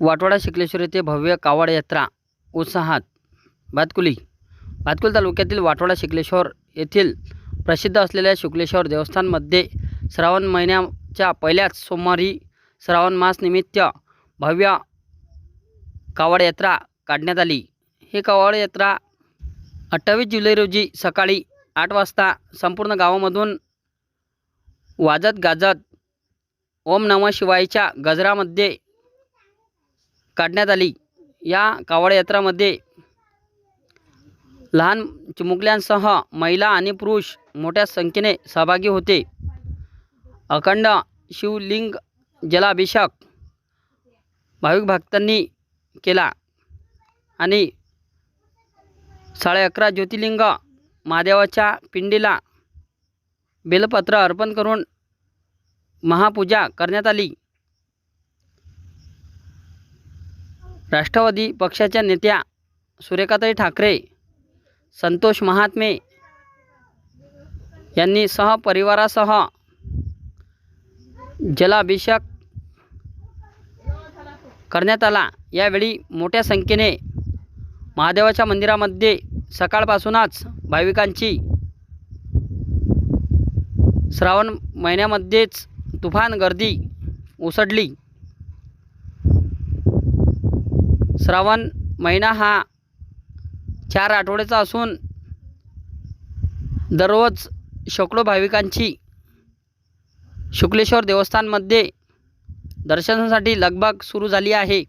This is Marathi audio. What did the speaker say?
वाटवाडा शिकलेश्वर येथे भव्य कावड यात्रा उत्साहात. भातकुली भातकुली तालुक्यातील वाटवाडा शिकलेश्वर येथील प्रसिद्ध असलेल्या शुक्लेश्वर देवस्थानमध्ये श्रावण महिन्याच्या पहिल्याच सोमवारी श्रावण मासनिमित्त भव्य कावड यात्रा काढण्यात आली. ही कावड यात्रा अठ्ठावीस जुलै रोजी सकाळी आठ वाजता संपूर्ण गावामधून वाजत गाजत ओम नम शिवायच्या गजरामध्ये काढण्यात आली. या कावड यात्रामध्ये लहान चिमुकल्यांसह महिला आणि पुरुष मोठ्या संख्येने सहभागी होते. अखंड शिवलिंग जलाभिषेक भाविक भक्तांनी केला आणि साडे अकरा ज्योतिर्लिंग महादेवाच्या पिंडीला बेलपत्र अर्पण करून महापूजा करण्यात आली. राष्ट्रवादी पक्षाच्या नेत्या सुरेखाताई ठाकरे संतोष महात्मे यांनी सहपरिवारासह जलाभिषेक करण्यात आला. यावेळी मोठ्या संख्येने महादेवाच्या मंदिरामध्ये सकाळपासूनच भाविकांची श्रावण महिन्यामध्येच तुफान गर्दी उसडली श्रावण महिना हा चार आठवड्याचा असून दररोज शेकडो भाविकांची शुक्लेश्वर देवस्थानमध्ये दर्शनासाठी लगबग सुरू झाली आहे.